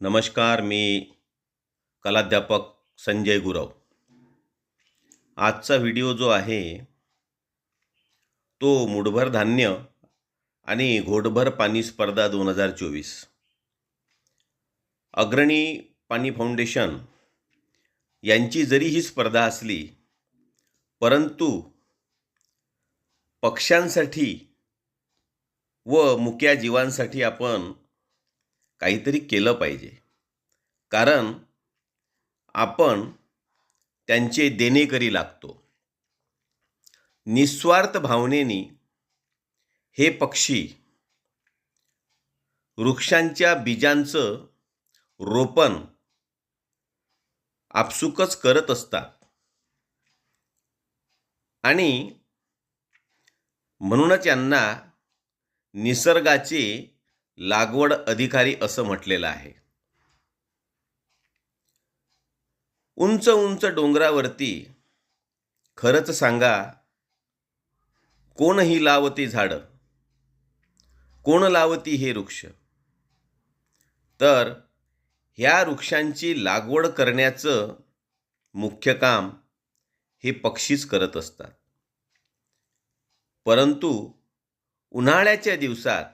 नमस्कार मी कलाध्यापक संजय गुरव. आजचा व्हिडिओ जो आहे तो मुठभर धान्य आणि घोटभर पाणी स्पर्धा दोन हजार चोवीस. अग्रणी पाणी फाउंडेशन यांची जरी ही स्पर्धा असली परंतु पक्ष्यांसाठी व मुक्या जीवांसाठी आपण काहीतरी केलं पाहिजे. कारण आपण त्यांचे देणेकरी लागतो. निस्वार्थ भावनेने हे पक्षी वृक्षांच्या बीजांचं रोपण आपसुकच करत असतात. आणि म्हणूनच यांना निसर्गाचे लागवड अधिकारी असं म्हटलेलं आहे. उंच उंच डोंगरावरती खरंच सांगा कोण ही लावती झाडं? कोण लावती हे वृक्ष? तर ह्या वृक्षांची लागवड करण्याचं मुख्य काम हे पक्षीच करत असतात. परंतु उन्हाळ्याच्या दिवसात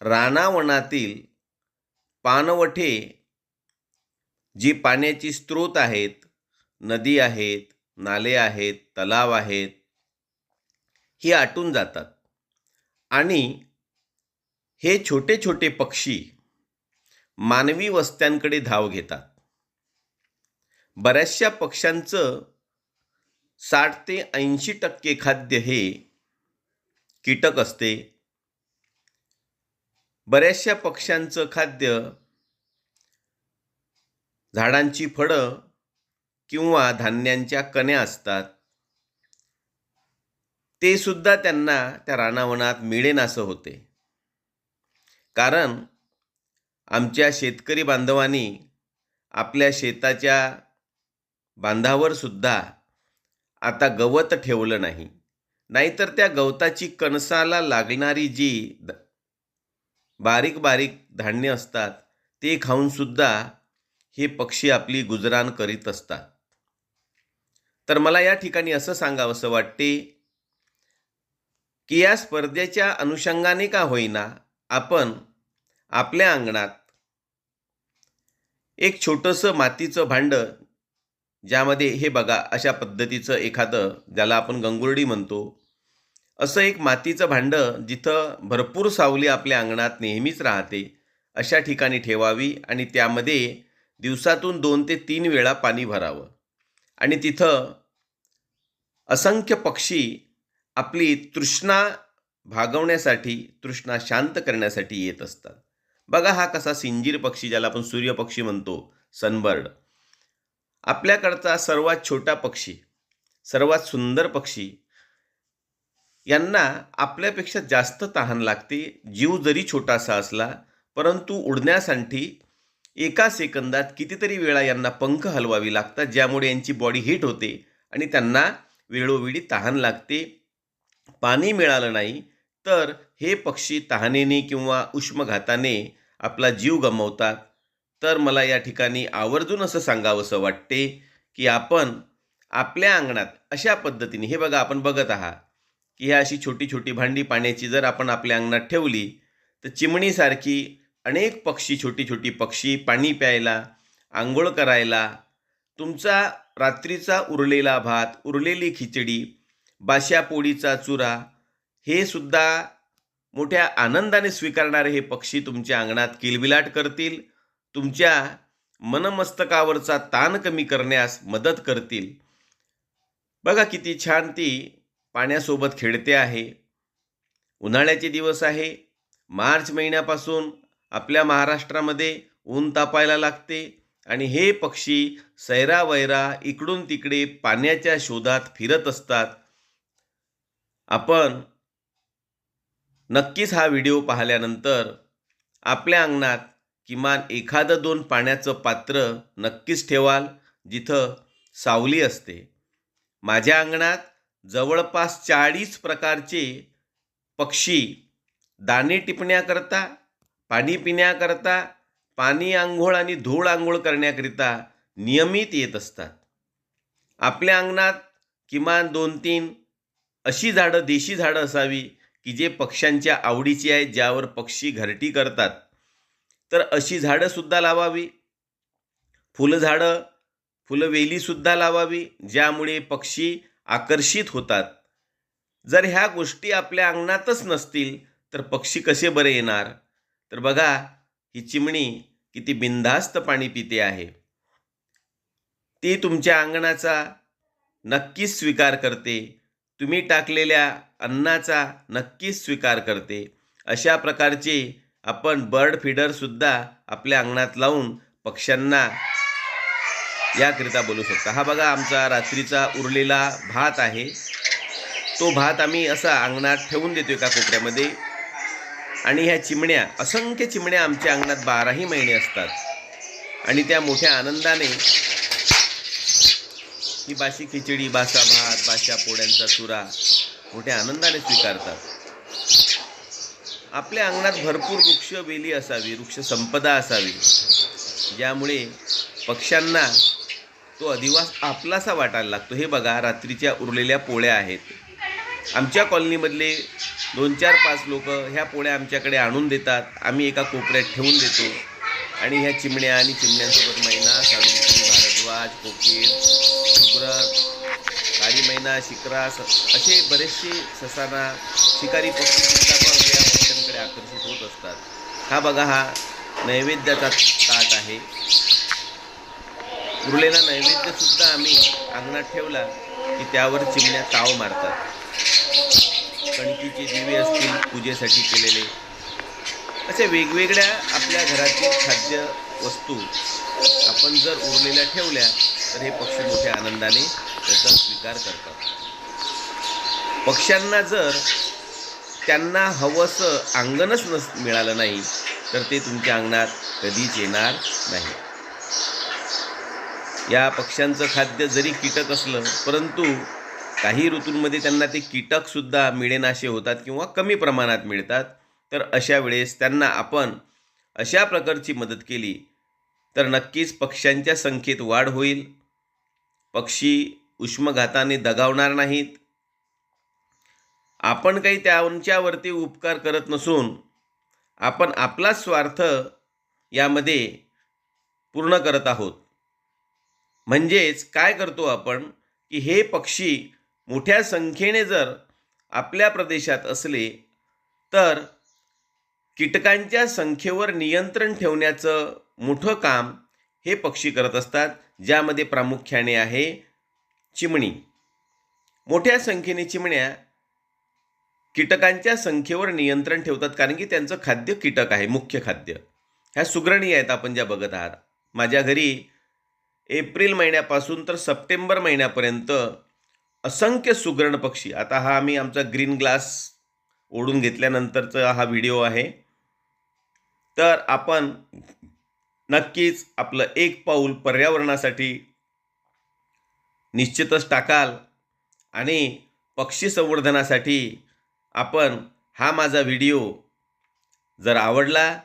रानावनातील पानवठे जी पाण्याची स्रोत आहेत नदी आहेत नाले आहेत तलाव आहेत ही आटून जातात. आणि हे छोटे छोटे पक्षी मानवी वस्त्यांकडे धाव घेतात. बऱ्याचशा पक्ष्यांचं साठ ते ऐंशी टक्के खाद्य हे कीटक असते. बऱ्याचशा पक्ष्यांचं खाद्य झाडांची फळं किंवा धान्यांच्या कण्या असतात. ते सुद्धा त्यांना त्या रानावनात मिळेनासं होते. कारण आमच्या शेतकरी बांधवांनी आपल्या शेताच्या बांधावर सुद्धा आता गवत ठेवलं नाही. नाहीतर त्या गवताची कणसाला लागणारी जी बारीक बारीक धान्य असतात ते खाऊन सुद्धा हे पक्षी आपली गुजराण करीत असतात. तर मला या ठिकाणी असं सांगावंसं वाटते की या स्पर्धेच्या अनुषंगाने का होईना आपण आपल्या अंगणात एक छोटंसं मातीचं भांडं ज्यामध्ये हे बघा अशा पद्धतीचं एखादं ज्याला आपण गंगुर्डी म्हणतो असं एक मातीचं भांडं जिथं भरपूर सावली आपल्या अंगणात नेहमीच राहते अशा ठिकाणी ठेवावी आणि त्यामध्ये दिवसातून दोन ते तीन वेळा पाणी भरावं. आणि तिथं असंख्य पक्षी आपली तृष्णा भागवण्यासाठी तृष्णा शांत करण्यासाठी येत असतात. बघा हा कसा सिंजीर पक्षी ज्याला आपण सूर्यपक्षी म्हणतो सनबर्ड. आपल्याकडचा सर्वात छोटा पक्षी सर्वात सुंदर पक्षी यांना आपल्यापेक्षा जास्त तहान लागते. जीव जरी छोटासा असला परंतु उडण्यासाठी एका सेकंदात कितीतरी वेळा यांना पंख हलवावी लागतात ज्यामुळे यांची बॉडी हीट होते आणि त्यांना वेळोवेळी तहान लागते. पाणी मिळालं नाही तर हे पक्षी तहानेने किंवा उष्मघाताने आपला जीव गमावतात. तर मला या ठिकाणी आवर्जून असं सांगावंसं वाटते की आपण आपल्या अंगणात अशा पद्धतीने हे बघा आपण बघत आहात. की ह्या अशी छोटी छोटी भांडी पाण्याची जर आपण आपल्या अंगणात ठेवली तर चिमणीसारखी अनेक पक्षी छोटी छोटी पक्षी पाणी प्यायला आंघोळ करायला तुमचा रात्रीचा उरलेला भात उरलेली खिचडी बाशापोळीचा चुरा हे सुद्धा मोठ्या आनंदाने स्वीकारणारे हे पक्षी तुमच्या अंगणात किलबिलाट करतील तुमच्या मनमस्तकावरचा ताण कमी करण्यास मदत करतील. बघा किती छान ती पाण्यासोबत खेळते आहे. उन्हाळ्याचे दिवस आहे. मार्च महिन्यापासून आपल्या महाराष्ट्रामध्ये ऊन तापायला लागते आणि हे पक्षी सैरावैरा इकडून तिकडे पाण्याच्या शोधात फिरत असतात. आपण नक्कीच हा व्हिडिओ पाहिल्यानंतर आपल्या अंगणात किमान एखादं दोन पाण्याचं पात्र नक्कीच ठेवाल जिथं सावली असते. माझ्या अंगणात जवळपास चाळीस प्रकारचे पक्षी दाणे टिपण्याकरता पाणी पिण्याकरता पाणी आंघोळ आणि धूळ आंघोळ करण्याकरिता नियमित येत असतात. आपल्या अंगणात किमान दोन तीन अशी झाडं देशी झाडं असावी की जे पक्ष्यांच्या आवडीची आहेत ज्यावर पक्षी घरटी करतात. तर अशी झाडंसुद्धा लावावी. फुलझाडं फुलवेलीसुद्धा लावावी ज्यामुळे पक्षी आकर्षित होतात. जर ह्या गोष्टी आपल्या अंगणातच नसतील तर पक्षी कसे बरे येणार? तर बघा ही चिमणी किती बिनधास्त पाणी पिते आहे. ती तुमच्या अंगणाचा नक्कीच स्वीकार करते. तुम्ही टाकलेल्या अन्नाचा नक्कीच स्वीकार करते. अशा प्रकारचे आपण बर्ड फीडरसुद्धा आपल्या अंगणात लावून पक्ष्यांना याकरिता बोलू शकता. हा बघा आमचा रात्रीचा उरलेला भात आहे. तो भात आम्ही असा अंगणात ठेवून देतो एका कोपऱ्यामध्ये. आणि ह्या चिमण्या असंख्य चिमण्या आमच्या अंगणात बाराही महिने असतात. आणि त्या मोठ्या आनंदाने ही बाशी खिचडी बासा भात बाशा पोळ्यांचा चुरा मोठ्या आनंदाने स्वीकारतात. आपल्या अंगणात भरपूर वृक्ष वेली असावी वृक्ष संपदा असावी. ज्यामुळे पक्ष्यांना तो अधिवास आपलासा वाटायला लागतो. हे बघा रात्रीच्या उरलेल्या पोळ्या आहेत. आमच्या कॉलनीमधले दोन चार पाच लोक ह्या पोळ्या आमच्याकडे आणून देतात. आम्ही एका कोपऱ्यात ठेवून देतो. आणि ह्या चिमण्या आणि चिमण्यांसोबत मैना साळुंकी भारद्वाज कोकिळ सुग्रत काळी मैना शिकरा स असे बरेचसे ससाना शिकारी पक्षी सुद्धा मग या आकर्षित होत असतात. हा बघा हा नैवेद्याचा ताट आहे. उरलेला नैवेद्य सुद्धा आम्ही अंगणात ठेवला की त्यावर चिमण्या ताव मारतात. कणकीचे दिवे असतील पूजेसाठी केलेले. अशा वेगवेगळ्या आपल्या घरातील खाद्य वस्तू आपण जर उरलेल्या ठेवल्या तर हे पक्षी मोठ्या आनंदाने त्याचा स्वीकार करतात. पक्ष्यांना जर त्यांना हवंसं अंगणच नस मिळालं नाही तर ते तुमच्या अंगणात कधीच येणार नाही. या पक्ष्यांचं खाद्य जरी कीटक असलं परंतु काही ऋतूंमध्ये त्यांना ते कीटकसुद्धा मिळेनाशे होतात किंवा कमी प्रमाणात मिळतात. तर अशा वेळेस त्यांना आपण अशा प्रकारची मदत केली तर नक्कीच पक्ष्यांच्या संख्येत वाढ होईल. पक्षी उष्मघाताने दगावणार नाहीत. आपण काही त्यांच्यावरती उपकार करत नसून आपण आपला स्वार्थ यामध्ये पूर्ण करत आहोत. म्हणजेच काय करतो आपण की हे पक्षी मोठ्या संख्येने जर आपल्या प्रदेशात असले तर कीटकांच्या संख्येवर नियंत्रण ठेवण्याचं मोठं काम हे पक्षी करत असतात ज्यामध्ये प्रामुख्याने आहे चिमणी. मोठ्या संख्येने चिमण्या कीटकांच्या संख्येवर नियंत्रण ठेवतात कारण की त्यांचं खाद्य कीटक आहे मुख्य खाद्य. ह्या सुग्रणी आहेत आपण ज्या बघत आहात. माझ्या घरी एप्रिल महिन्यापासून तर सप्टेंबर महिन्यापर्यंत असंख्य सुगरण पक्षी. आता हा आम्ही आमचा ग्रीन ग्लास ओढून घेतल्यानंतरचा हा व्हिडिओ आहे. तर आपण नक्कीच आपलं एक पाऊल पर्यावरणासाठी निश्चितच टाकाल आणि पक्षी संवर्धनासाठी आपण हा माझा व्हिडिओ जर आवडला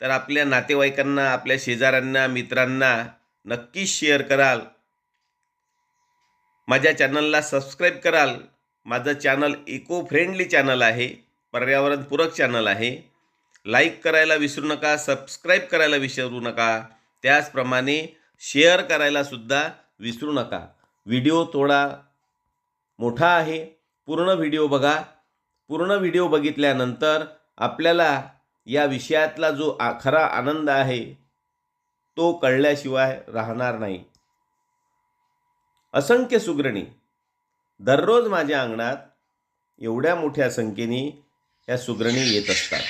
तर आपल्या नातेवाईकांना आपल्या शेजाऱ्यांना मित्रांना नक्कीच शेअर कराल. माझ्या चॅनलला सबस्क्राईब कराल. माझं चॅनल इको फ्रेंडली चॅनल आहे. पर्यावरणपूरक चॅनल आहे. लाईक करायला विसरू नका सबस्क्राईब करायला विसरू नका. त्याचप्रमाणे शेअर करायलासुद्धा विसरू नका. व्हिडिओ थोडा मोठा आहे. पूर्ण व्हिडिओ बघा. पूर्ण व्हिडिओ बघितल्यानंतर आपल्याला या विषयातला जो आ खरा आनंद आहे तो कळल्याशिवाय राहणार नाही. असंख्य सुग्रणी दररोज माझ्या अंगणात एवढ्या मोठ्या संख्येने ह्या सुग्रणी येत असतात.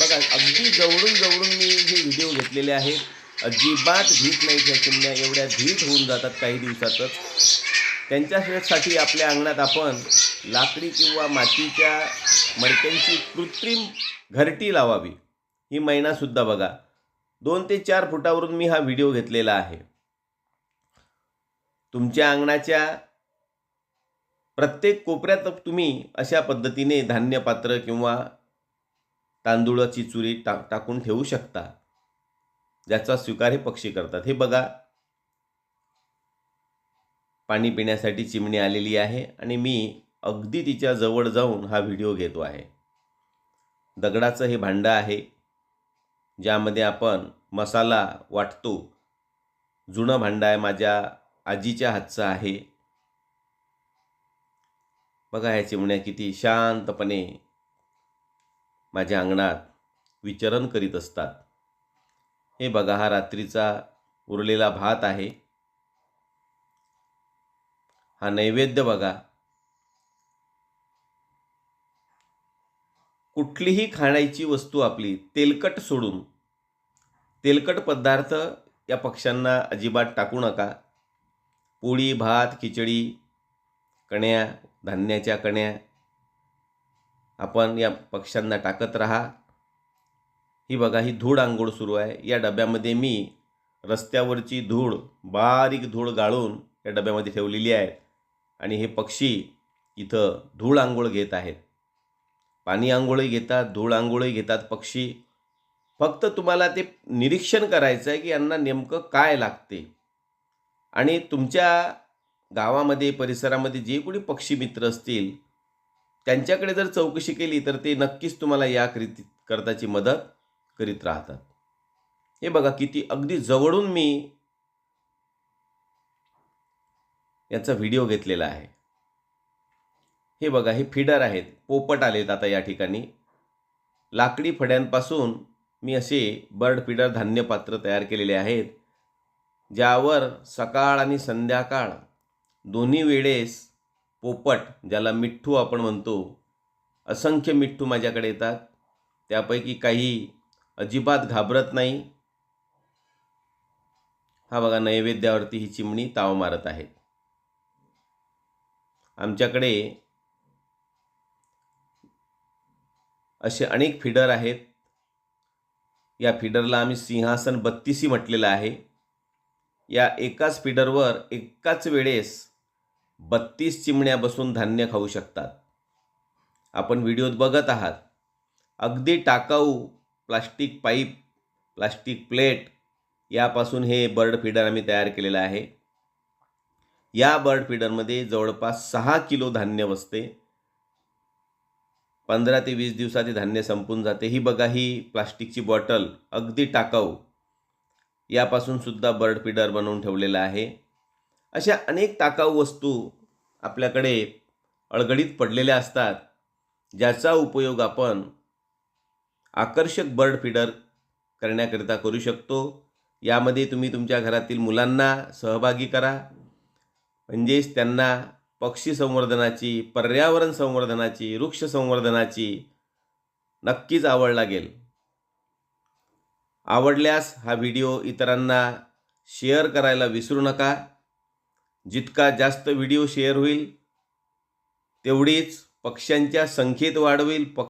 बघा अगदी जवळून जवळून मी हे व्हिडिओ घेतलेले आहेत. अजिबात भीत नाहीत ह्या चिमण्या एवढ्या भीत होऊन जातात काही दिवसातच. त्यांच्यासाठी आपल्या अंगणात आपण लाकडी किंवा मातीच्या मडक्यांची कृत्रिम घरटी लावावी. ही महिनासुद्धा बघा. दोन ते चार फुटावरून मी हा व्हिडिओ घेतलेला आहे. तुमच्या अंगणाच्या प्रत्येक कोपऱ्यात तुम्ही अशा पद्धतीने धान्यपात्र किंवा तांदूळाची चुरी टा टाकून ठेवू शकता. ज्याचा स्वीकार हे पक्षी करतात. हे बघा. पाणी पिण्यासाठी चिमणी आलेली आहे आणि मी अगदी तिच्या जवळ जाऊन हा व्हिडिओ घेतो आहे. दगडाचं हे भांडं आहे. ज्यामध्ये आपण मसाला वाटतो. जुनं भांडं आहे माझ्या आजीच्या हातचं आहे. बघा ह्या चिमण्या किती शांतपणे माझ्या अंगणात विचरण करीत असतात. हे बघा हा रात्रीचा उरलेला भात आहे. हा नैवेद्य बघा. कुठलीही खाण्याची वस्तू आपली तेलकट सोडून तेलकट पदार्थ या पक्ष्यांना अजिबात टाकू नका. पोळी भात खिचडी कण्या धान्याच्या कण्या आपण या पक्ष्यांना टाकत राहा. ही बघा ही धूळ आंघोळ सुरू आहे. या डब्यामध्ये मी रस्त्यावरची धूळ बारीक धूळ गाळून या डब्यामध्ये ठेवलेली आहे. आणि हे पक्षी इथं धूळ आंघोळ घेत आहेत. पाणी आंघोळी घेतात धूळ आंघोळी घेतात पक्षी. फक्त तुम्हाला ते निरीक्षण करायचं आहे की यांना नेमकं काय लागते. आणि तुमच्या गावामध्ये परिसरामध्ये जे कोणी पक्षी मित्र असतील त्यांच्याकडे जर चौकशी केली तर ते नक्कीच तुम्हाला या कृती करताची मदत करीत राहतात. हे बघा किती अगदी जवळून मी याचा व्हिडिओ घेतलेला आहे. हे बघा हे फिडर आहेत. पोपट आलेत आता या ठिकाणी. लाकडी फड्यांपासून मी असे बर्ड फिडर धान्य पात्र तयार केलेले आहेत ज्यावर सकाळ आणि संध्याकाळ दोन्ही वेळेस पोपट ज्याला मिठ्ठू आपण म्हणतो असंख्य मिठ्ठू माझ्याकडे येतात. त्यापैकी काही अजिबात घाबरत नाही. हा बघा नैवेद्यावरती ही चिमणी ताव मारत आहे आमच्याकडे असे अनेक फिडर आहेत. या फिडरला आम्ही सिंहासन बत्तीसी म्हटलेलं आहे. या एकाच फिडरवर एकाच वेळेस बत्तीस चिमण्या बसून धान्य खाऊ शकतात. आपण व्हिडिओत बघत आहात. अगदी टाकाऊ प्लास्टिक पाईप प्लास्टिक प्लेट यापासून हे बर्ड फीडर आम्ही तयार केलेलं आहे. या बर्ड फीडरमध्ये जवळपास सहा किलो धान्य बसते. पंधरा ते वीस दिवसात हे धान्य संपून जाते. ही बघा ही प्लास्टिकची बॉटल अगदी टाकाऊ. यापासून सुद्धा बर्ड फिडर बनवून ठेवलेलं आहे. अशा अनेक टाकाऊ वस्तू आपल्याकडे अडगडीत पडलेल्या असतात ज्याचा उपयोग आपण आकर्षक बर्ड फिडर करण्याकरिता करू शकतो. यामध्ये तुम्ही तुमच्या घरातील मुलांना सहभागी करा. म्हणजेच त्यांना पक्षी संवर्धनाची पर्यावरण संवर्धनाची वृक्ष संवर्धनाची नक्कीच आवड लागेल. आवडल्यास हा व्हिडिओ इतरांना शेअर करायला विसरू नका. जितका जास्त व्हिडिओ शेअर होईल तेवढीच पक्ष्यांच्या संख्येत वाढ होईल. पक्ष